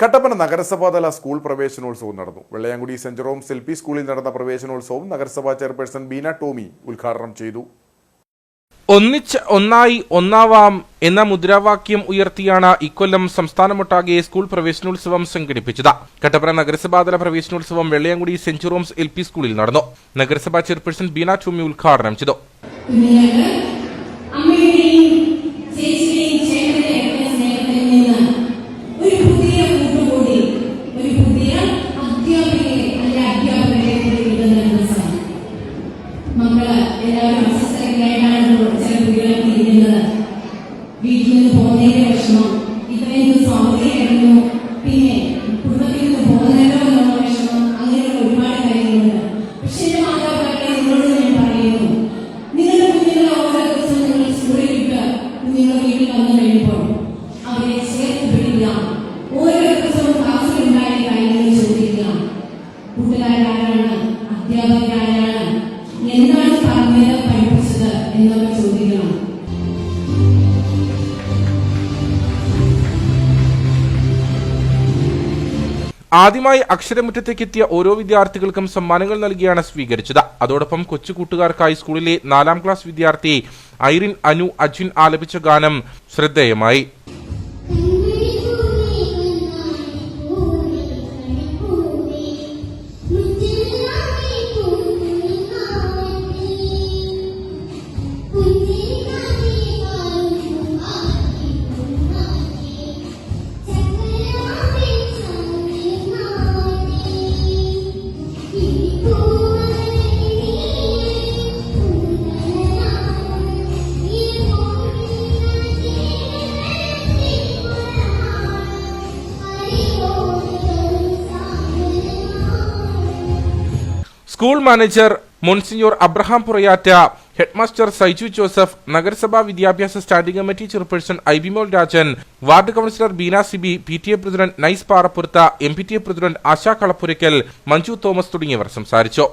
Kattappana നഗരസഭാതല school പ്രവേശനോത്സവം നടന്നു. Vellayamkudy saint Jerome's L P സ്കൂളിൽ നടന്ന പ്രവേശനോത്സവം നഗരസഭാ ചെയർപേഴ്സൺ ബീന ടോമി ഉദ്ഘാടനം ചെയ്തു. ഒന്നിച്ച് ഒന്നായി ഒന്നാവാം എന്ന മുദ്രാവാക്യം ഉയർത്തിയാണ് ഇക്കൊല്ലം സംസ്ഥാനമൊട്ടാകെ സ്കൂൾ പ്രവേശനോത്സവം സംഘടിപ്പിച്ചത്. കട്ടപ്പന നഗരസഭാതല പ്രവേശനോത്സവം Vellayamkudy saint Jerome's L P സ്കൂളിൽ നടന്നു. നഗരസഭാ ചെയർപേഴ്സൺ ബീന ടോമി ഉദ്ഘാടനം ചെയ്തു. അവധിയായിരുന്നു പിന്നെ കുടുംബത്തിൽ നിന്ന് വിഷമം അങ്ങനെയുള്ള ഒരുപാട് കാര്യങ്ങളുണ്ട്. പക്ഷേ എന്റെ മാതാപിതാക്കളെ നിങ്ങളോട് ഞാൻ പറയുന്നു നിങ്ങളുടെ കുഞ്ഞുങ്ങളെ ഓരോ ദിവസം നിങ്ങൾ സ്കൂളിൽ വിട്ട് കുഞ്ഞുങ്ങൾ വീട്ടിൽ വന്നു കഴിയുമ്പോൾ അവരെ ആദ്യമായി അക്ഷരമുറ്റത്തേക്കെത്തിയ ഓരോ വിദ്യാർത്ഥികൾക്കും സമ്മാനങ്ങൾ നൽകിയാണ് സ്വീകരിച്ചത്. അതോടൊപ്പം കൊച്ചു കൂട്ടുകാർക്കായി സ്കൂളിലെ നാലാം ക്ലാസ് വിദ്യാർത്ഥി ഐറിൻ അനു അജിൻ ആലപിച്ച ഗാനം ശ്രദ്ധേയമായി. School manager monsignor Abraham Purayatt headmaster Saiju Joseph നഗരസഭാ വിദ്യാഭ്യാസ standing committee chairperson Aibimol Rajan ward councillor Beena Sibi P T A president Nice Parappurath M P T A president Asha Kalappurackal Manju Thomas തുടങ്ങിയവർ സംസാരിച്ചു.